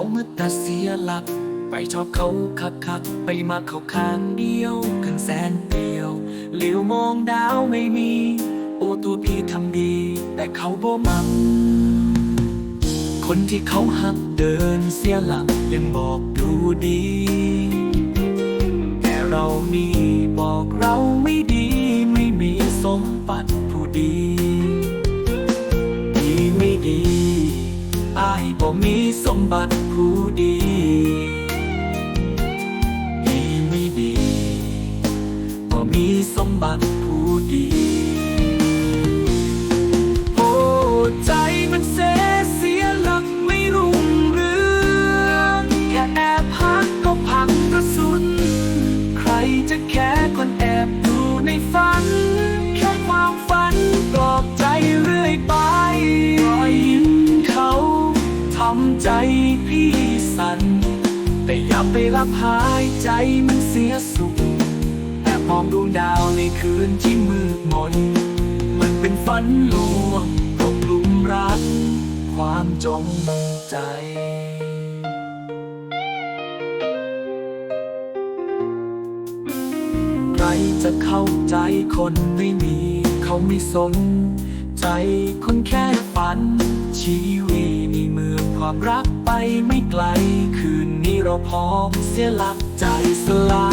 เขาเมื่อแต่เสียหลัก ไปชอบเขาคักคักไปมาเขาข้างเดียวกันแสนเดียวเหลียวมองดาวไม่มี โอตัวพี่ทำดี แต่เขาบ่มันคนที่เขาหักเดินเสียหลักยังบอกดูดี แต่เรานี่ มีสมบัติผู้ดีดี ใจพี่สั่นแต่อย่าไปรับหายใจมันเสียสุขแอบมองดวงดาวในคืนที่มืดมน มันเป็นฝันลวงตกลุมรัก ความจงใจใครจะเข้าใจคนไม่มี เขาไม่สน ใจคนแค่ฝันชีวิต ความรักไปไม่ไกล คืนนี้เราพร้อมเสียหลักใจสลาย